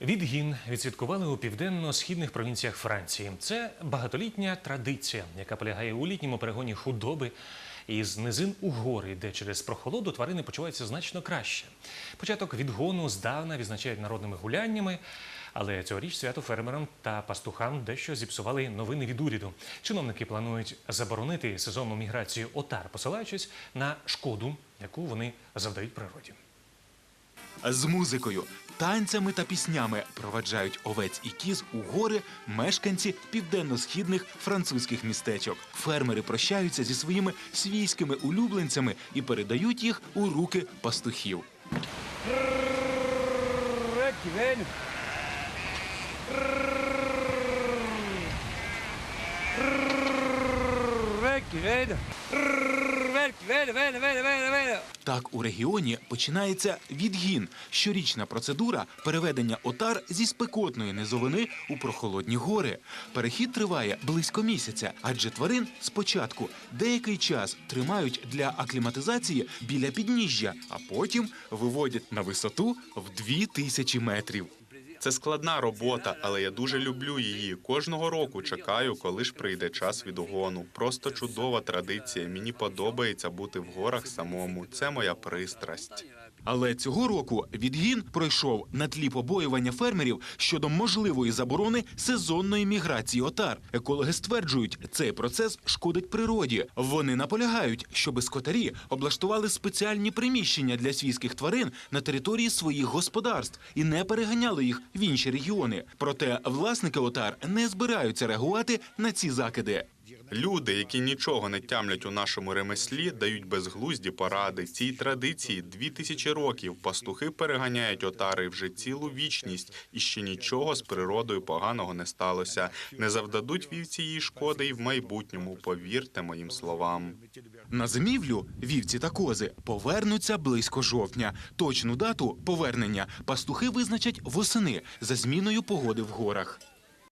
Відгін відсвяткували у південно-східних провінціях Франції. Це багатолітня традиція, яка полягає у літньому перегоні худоби із низин у гори, де через прохолоду тварини почуваються значно краще. Початок відгону здавна відзначають народними гуляннями, але цьогоріч свято фермерам та пастухам дещо зіпсували новини від уряду. Чиновники планують заборонити сезонну міграцію отар, посилаючись на шкоду, яку вони завдають природі. З музикою, танцями та піснями проведжають овець і кіз у гори мешканці південно-східних французьких містечок. Фермери прощаються зі своїми свійськими улюбленцями і передають їх у руки пастухів. Qui viennent, viennent. Так у регіоні починається відгін щорічна процедура переведення отар зі спекотної низовини у прохолодні гори. Перехід триває близько місяця, адже тварин спочатку деякий час тримають для акліматизації біля підніжжя, а потім виводять на висоту в дві тисячі метрів. Це складна робота, але я дуже люблю її. Кожного року чекаю, коли ж прийде час відгону. Просто чудова традиція. Мені подобається бути в горах самому. Це моя пристрасть. Але цього року відгін пройшов на тлі побоювання фермерів щодо можливої заборони сезонної міграції отар. Екологи стверджують, цей процес шкодить природі. Вони наполягають, щоби скотарі облаштували спеціальні приміщення для свійських тварин на території своїх господарств і не переганяли їх в інші регіони. Проте власники отар не збираються реагувати на ці закиди. Люди, які нічого не тямлять у нашому ремеслі, дають безглузді поради. Цій традиції дві тисячі років. Пастухи переганяють отари вже цілу вічність, і ще нічого з природою поганого не сталося. Не завдадуть вівці їй шкоди і в майбутньому. Повірте моїм словам. На зимівлю вівці та кози повернуться близько жовтня. Точну дату повернення пастухи визначать восени за зміною погоди в горах.